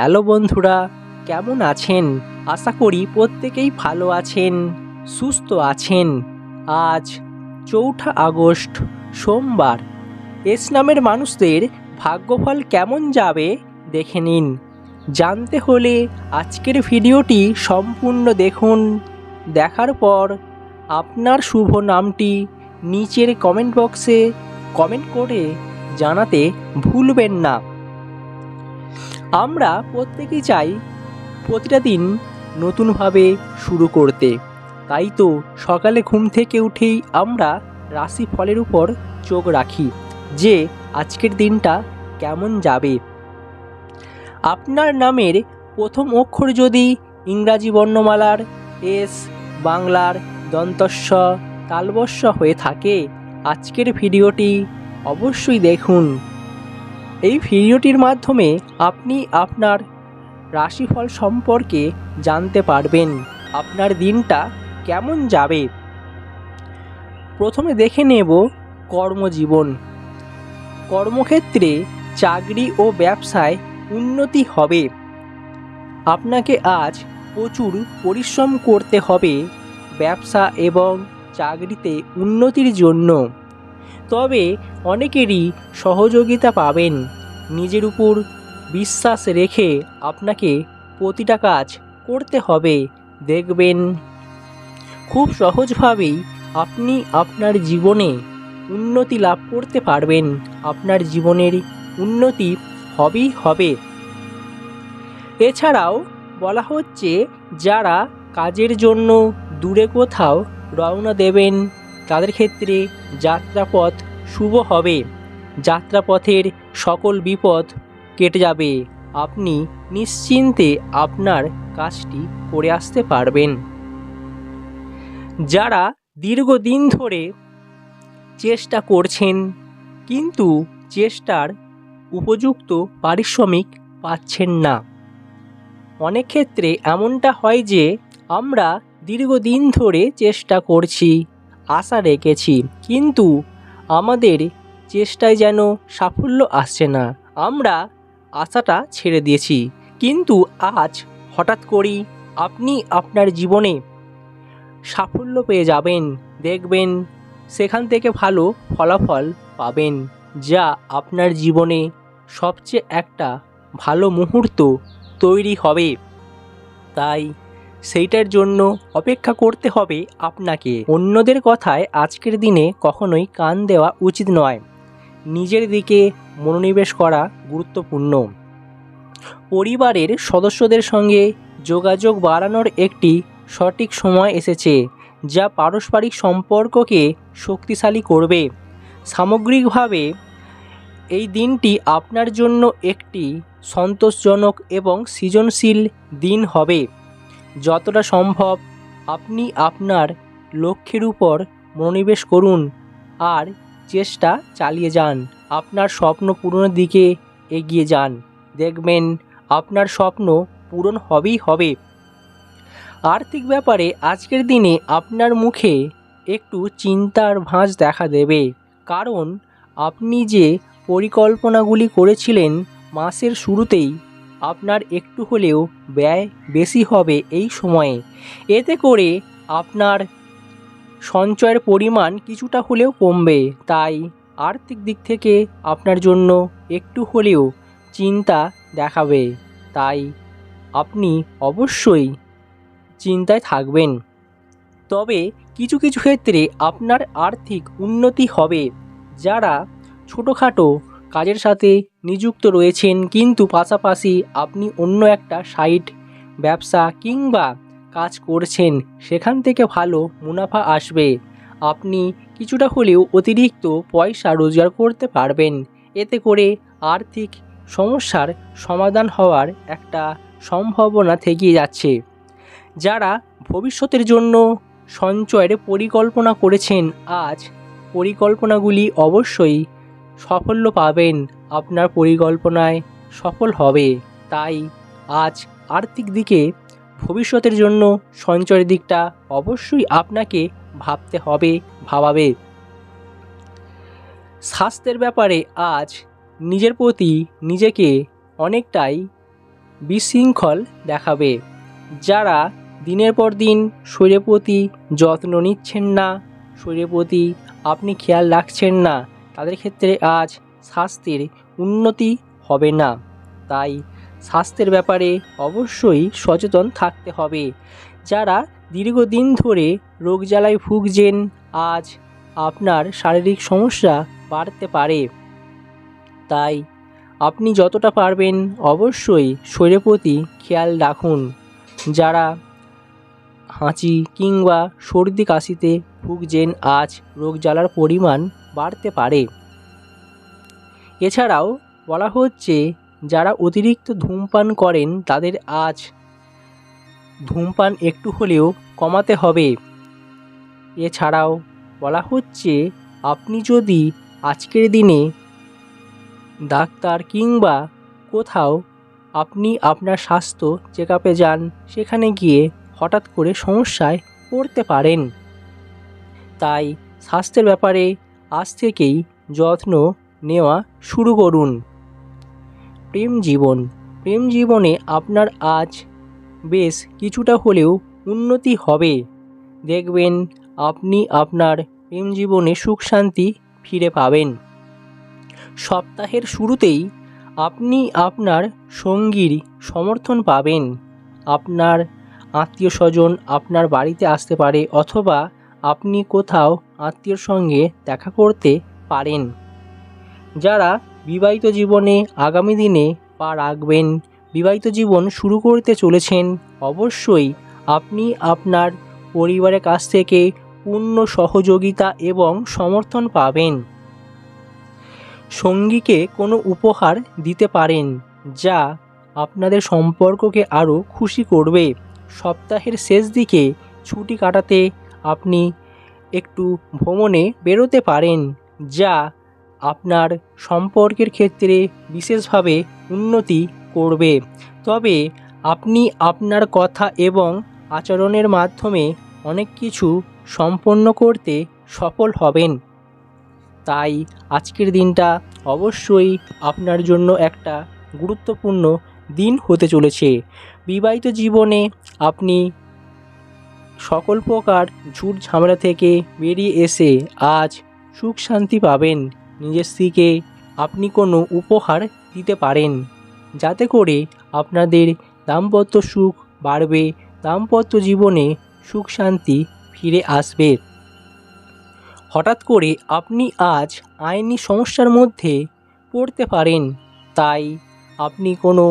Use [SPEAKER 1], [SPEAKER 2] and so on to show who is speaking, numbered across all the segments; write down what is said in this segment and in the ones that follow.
[SPEAKER 1] Hello বন্ধুরা, কেমন আছেন? আশা করি প্রত্যেকেই ভালো আছেন, সুস্থ আছেন। আজ চৌঠা আগস্ট, সোমবার। এস নামের মানুষদের ভাগ্যফল কেমন যাবে দেখে নিন। জানতে হলে আজকের ভিডিওটি সম্পূর্ণ দেখুন। দেখার পর আপনার শুভ নামটি নিচের কমেন্ট বক্সে কমেন্ট করে জানাতে ভুলবেন না। আমরা প্রত্যেকেই চাই প্রতিটা দিন নতুনভাবে শুরু করতে। তাই তো সকালে ঘুম থেকে উঠেই আমরা রাশি ফলের উপর চোখ রাখি যে আজকের দিনটা কেমন যাবে। আপনার নামের প্রথম অক্ষর যদি ইংরাজি বর্ণমালার এস, বাংলার দন্তস্ব তালবস্য হয়ে থাকে, আজকের ভিডিওটি অবশ্যই দেখুন। এই ভিডিওটির মাধ্যমে আপনি আপনার রাশিফল সম্পর্কে জানতে পারবেন আপনার দিনটা কেমন যাবে। প্রথমে দেখে নেব কর্মজীবন। কর্মক্ষেত্রে চাকরি ও ব্যবসায় উন্নতি হবে। আপনাকে আজ প্রচুর পরিশ্রম করতে হবে ব্যবসা এবং চাকরিতে উন্নতির জন্য। তবে অনেকেরই সহযোগিতা পাবেন। নিজের উপর বিশ্বাস রেখে আপনাকে প্রতিটা কাজ করতে হবে। দেখবেন, খুব সহজভাবেই আপনি আপনার জীবনে উন্নতি লাভ করতে পারবেন। আপনার জীবনের উন্নতি হবেই হবে। এছাড়াও বলা হচ্ছে, যারা কাজের জন্য দূরে কোথাও রওনা দেবেন তাদের ক্ষেত্রে যাত্রাপথ শুভ হবে। যাত্রাপথের সকল বিপদ কেটে যাবে। আপনি নিশ্চিন্তে আপনার কাজটি করে আসতে পারবেন। যারা দীর্ঘদিন ধরে চেষ্টা করছেন, কিন্তু চেষ্টার উপযুক্ত পারিশ্রমিক পাচ্ছেন না। অনেক ক্ষেত্রে এমনটা হয় যে, আমরা দীর্ঘদিন ধরে চেষ্টা করছি আশা রেখেছি। কিন্তু আমাদের চেষ্টায় যেন সাফল্য আসছে না। আমরা আশাটা ছেড়ে দিয়েছি। কিন্তু আজ হঠাৎ করেই আপনি আপনার জীবনে সাফল্য পেয়ে যাবেন, দেখবেন, সেখান থেকে ভালো ফলাফল পাবেন, যা আপনার জীবনে সবচেয়ে একটা ভালো মুহূর্ত তৈরি হবে। তাই সেইটার জন্য অপেক্ষা করতে হবে আপনাকে। অন্যদের কথায় আজকের দিনে কখনোই কান দেওয়া উচিত নয়। নিজের দিকে মনোনিবেশ করা গুরুত্বপূর্ণ। পরিবারের সদস্যদের সঙ্গে যোগাযোগ বাড়ানোর একটি সঠিক সময় এসেছে, যা পারস্পরিক সম্পর্ককে শক্তিশালী করবে। সামগ্রিকভাবে, এই দিনটি আপনার জন্য একটি সন্তোষজনক এবং সৃজনশীল দিন হবে। যতটা সম্ভব আপনি আপনার লক্ষ্যের উপর মনোনিবেশ করুন আর চেষ্টা চালিয়ে যান। আপনার স্বপ্ন পূরণের দিকে এগিয়ে যান। দেখবেন আপনার স্বপ্ন পূরণ হবেই হবে। আর্থিক ব্যাপারে আজকের দিনে আপনার মুখে একটু চিন্তার ভাঁজ দেখা দেবে। কারণ আপনি যে পরিকল্পনাগুলি করেছিলেন মাসের শুরুতেই আপনার একটু হলেও ব্যয় বেশি হবে এই সময়ে। এতে করে আপনার সঞ্চয়ের পরিমাণ কিছুটা হলেও কমবে। তাই আর্থিক দিক থেকে আপনার জন্য একটু হলেও চিন্তা দেখাবে। তাই আপনি অবশ্যই চিন্তায় থাকবেন। তবে কিছু কিছু ক্ষেত্রে আপনার আর্থিক উন্নতি হবে। যারা ছোটোখাটো কাজের সাথে নিযুক্ত রয়েছেন, কিন্তু পাশাপাশি আপনি অন্য একটা সাইট, ব্যবসা কিংবা কাজ করছেন, সেখান থেকে ভালো মুনাফা আসবে। আপনি কিছুটা হলেও অতিরিক্ত পয়সা রোজগার করতে পারবেন। এতে করে আর্থিক সমস্যার সমাধান হওয়ার একটা সম্ভাবনা থেকে যাচ্ছে। যারা ভবিষ্যতের জন্য সঞ্চয়ের পরিকল্পনা করেছেন, আজ পরিকল্পনাগুলি অবশ্যই সাফল্য পাবেন আপনার পরিকল্পনায় সফল হবে। তাই আজ আর্থিক দিকে ভবিষ্যতের জন্য সঞ্চয়ের দিকটা অবশ্যই আপনাকে ভাবতে হবে, ভাবাবে। স্বাস্থ্যের ব্যাপারে আজ নিজের প্রতি নিজেকে অনেকটাই বিশৃঙ্খল দেখাবে। যারা দিনের পর দিন শরীরের প্রতি যত্ন নিচ্ছেন না, শরীরের প্রতি আপনি খেয়াল রাখছেন না তাদের ক্ষেত্রে আজ স্বাস্থ্যের উন্নতি হবে না। তাই স্বাস্থ্যের ব্যাপারে অবশ্যই সচেতন থাকতে হবে। যারা দীর্ঘদিন ধরে রোগ জ্বালায় ভুগছেন, আজ আপনার শারীরিক সমস্যা বাড়তে পারে। তাই আপনি যতটা পারবেন অবশ্যই শরীরের প্রতি খেয়াল রাখুন। যারা হাঁচি কিংবা সর্দি কাশিতে ভুগছেন, আজ রোগ জ্বালার পরিমাণ বাড়তে পারে। এছাড়াও বলা হচ্ছে, যারা অতিরিক্ত ধূমপান করেন, তাদের আজ ধূমপান একটু হলেও কমাতে হবে। এছাড়াও বলা হচ্ছে, আপনি যদি আজকের দিনে ডাক্তার কিংবা কোথাও আপনি আপনার স্বাস্থ্য চেক আপে যান, সেখানে গিয়ে হঠাৎ করে সমস্যায় পড়তে পারেন। তাই স্বাস্থ্যের ব্যাপারে আজ থেকেই যত্ন নেওয়া শুরু করুন। প্রেম জীবন। প্রেম জীবনে আপনার আজ বেশ কিছুটা হলেও উন্নতি হবে। দেখবেন আপনি আপনার প্রেম জীবনে সুখ শান্তি ফিরে পাবেন। সপ্তাহের শুরুতেই আপনি আপনার সঙ্গীর সমর্থন পাবেন। আপনার আত্মীয় স্বজন আপনার বাড়িতে আসতে পারে অথবা আপনি কোথাও আত্মীয়র সঙ্গে দেখা করতে পারেন। যারা বিবাহিত জীবনে আগামী দিনে পা রাখবেন, বিবাহিত জীবন শুরু করতে চলেছেন, অবশ্যই আপনি আপনার পরিবারের কাছ থেকে পূর্ণ সহযোগিতা এবং সমর্থন পাবেন। সঙ্গীকে কোনো উপহার দিতে পারেন, যা আপনাদের সম্পর্ককে আরও খুশি করবে। সপ্তাহের শেষ দিকে ছুটি কাটাতে আপনি একটু ভ্রমণে বেরোতে পারেন, যা আপনার সম্পর্কের ক্ষেত্রে বিশেষভাবে উন্নতি করবে। তবে আপনি আপনার কথা এবং আচরণের মাধ্যমে অনেক কিছু সম্পন্ন করতে সফল হবেন। তাই আজকের দিনটা অবশ্যই আপনার জন্য একটা গুরুত্বপূর্ণ দিন হতে চলেছে। বিবাহিত জীবনে আপনি সকল প্রকার ঝুট ঝামেলা থেকে বেরিয়ে এসে আজ সুখ শান্তি পাবেন। নিজের স্ত্রীকে আপনি কোনো উপহার দিতে পারেন। যাতে করে আপনাদের দাম্পত্য সুখ বাড়বে, দাম্পত্য জীবনে সুখ শান্তি ফিরে আসবে। হঠাৎ করে আপনি আজ আইনি সমস্যার মধ্যে পড়তে পারেন, তাই আপনি কোনো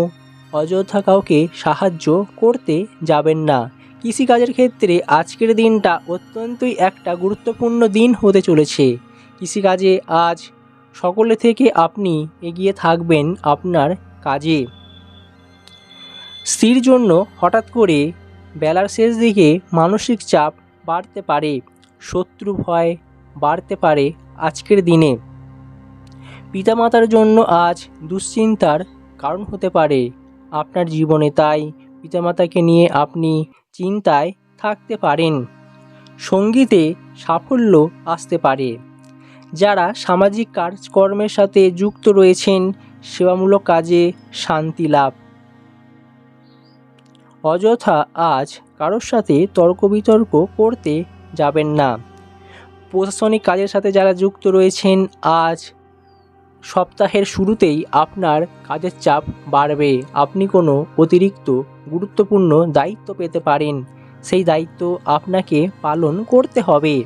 [SPEAKER 1] অযথা কাউকে সাহায্য করতে যাবেন না। কৃষিকাজের ক্ষেত্রে আজকের দিনটা অত্যন্তই একটা গুরুত্বপূর্ণ দিন হতে চলেছে। কৃষিকাজে আজ সকলে থেকে আপনি এগিয়ে থাকবেন আপনার কাজে। স্ত্রীর জন্য হঠাৎ করে বেলার শেষ দিকে মানসিক চাপ বাড়তে পারে, শত্রু ভয় বাড়তে পারে আজকের দিনে। পিতামাতার জন্য আজ দুশ্চিন্তার কারণ হতে পারে। আপনার জীবনে তাই পিতামাতাকে নিয়ে আপনি চিন্তায় থাকতে পারেন। সঙ্গীতে সাফল্য আসতে পারে। যারা সামাজিক কাজকর্মের সাথে যুক্ত রয়েছেন, সেবামূলক কাজে শান্তি লাভ। অযথা আজ কারোর সাথে তর্ক বিতর্ক করতে যাবেন না। প্রশাসনিক কাজের সাথে যারা যুক্ত রয়েছেন, আজ সপ্তাহের শুরুতেই আপনার কাজের চাপ বাড়বে। আপনি কোনো অতিরিক্ত গুরুত্বপূর্ণ দায়িত্ব পেতে পারেন। সেই দায়িত্ব আপনাকে পালন করতে হবে।